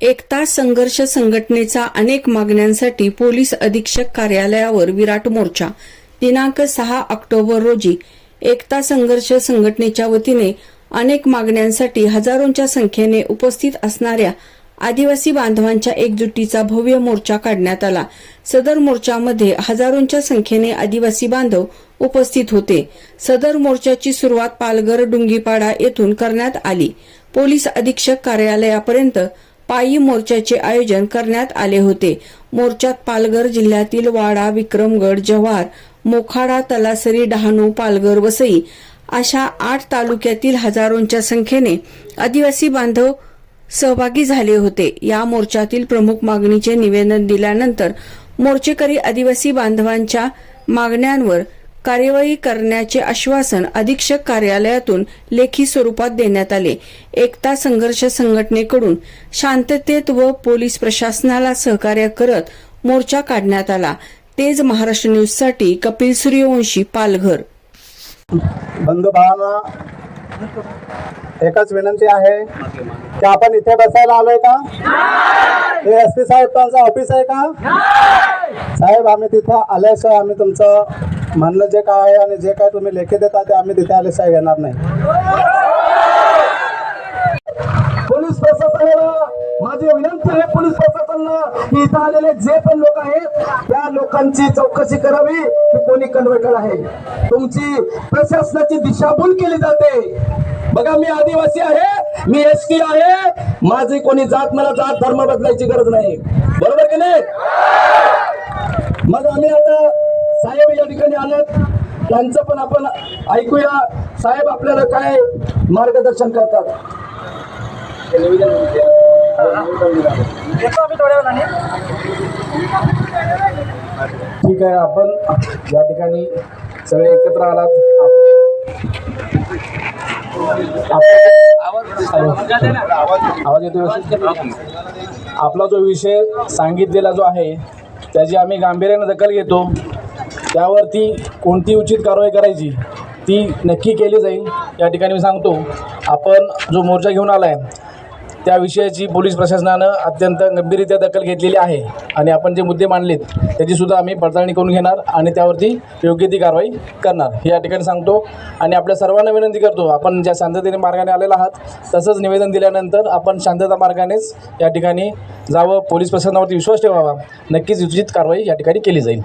एकता संघर्ष संघटनेचा अनेक मागण्यांसाठी पोलीस अधीक्षक कार्यालयावर विराट मोर्चा. दिनांक सहा ऑक्टोबर रोजी एकता संघर्ष संघटनेच्या वतीने अनेक मागण्यांसाठी हजारोंच्या संख्येने उपस्थित असणाऱ्या आदिवासी बांधवांच्या एकजुटीचा भव्य मोर्चा काढण्यात आला. सदर मोर्चामध्ये हजारोंच्या संख्येने आदिवासी बांधव उपस्थित होते. सदर मोर्चाची सुरुवात पालघर डुंगीपाडा येथून करण्यात आली. पोलीस अधीक्षक कार्यालयापर्यंत पायी मोर्चाचे आयोजन करण्यात आले होते. मोर्चात पालघर जिल्ह्यातील वाडा विक्रमगड जव्हार मोखाडा तलासरी डहाणू पालघर वसई अशा आठ तालुक्यातील हजारोंच्या संख्येने आदिवासी बांधव सहभागी झाले होते. या मोर्चातील प्रमुख मागणीचे निवेदन दिल्यानंतर मोर्चेकरी आदिवासी बांधवांच्या मागण्यांवर कार्यवाही करण्याचे आश्वासन अधीक्षक कार्यालयातून लेखी स्वरूपात देण्यात आले. एकता संघर्ष संघटनेकडून शांततेत व पोलीस प्रशासनाला सहकार्य करत मोर्चा काढण्यात आला. तेज महाराष्ट्र न्यूजसाठी कपिल सूर्यवंशी पालघर. बंधू भावांना एकच विनंती आहे की आपण इथे बसायला आलोय का? हे एस पी साहेबांचं ऑफिस आहे का? साहेब आम्ही तिथे आल्याशिवाय आम्ही तुमचं म्हणणं जे काय आहे आणि जे काय तुम्ही लेखी देता ते आम्ही तिथे आल्याशिवाय घेणार नाही. पोलीस प्रशासनाला माझी विनंती आहे पोलीस प्रशासनाला इथं आलेले जे पण लोक आहेत त्या लोकांची चौकशी करावी की कोणी कन्वर्टर आहे. तुमची प्रशासनाची दिशाभूल केली जाते. बघा मी आदिवासी आहे मी एस टी आहे. माझी कोणी जात मला जात धर्म बदलायची गरज नाही. बरोबर की नाही? मग आम्ही आता साहेब या ठिकाणी आलेत. त्यांचं पण आपण ऐकूया. साहेब आपल्याला काय मार्गदर्शन करतात? ठीक आहे आपण या ठिकाणी सगळे एकत्र आलात. आवाज येतो आपला जो विषय सांगितलेला जो आहे त्याची आम्ही गांभीर्याने दखल घेतो. त्यावरती कोणती उचित कारवाई करायची ती नक्की केली जाईल. या ठिकाणी मी सांगतो आपण जो मोर्चा घेऊन आला आहे त्या विषयाची पोलीस प्रशासनानं अत्यंत गंभीररित्या दखल घेतलेली आहे. आणि आपण जे मुद्दे मांडलेत त्याचीसुद्धा आम्ही पडताळणी करून घेणार आणि त्यावरती योग्य ती कारवाई करणार. हे या ठिकाणी सांगतो. आणि आपल्या सर्वांना विनंती करतो आपण ज्या शांततेने मार्गाने आलेला आहात तसंच निवेदन दिल्यानंतर आपण शांतता मार्गानेच या ठिकाणी जावं. पोलीस प्रशासनावरती विश्वास ठेवावा. नक्कीच उचित कारवाई या ठिकाणी केली जाईल.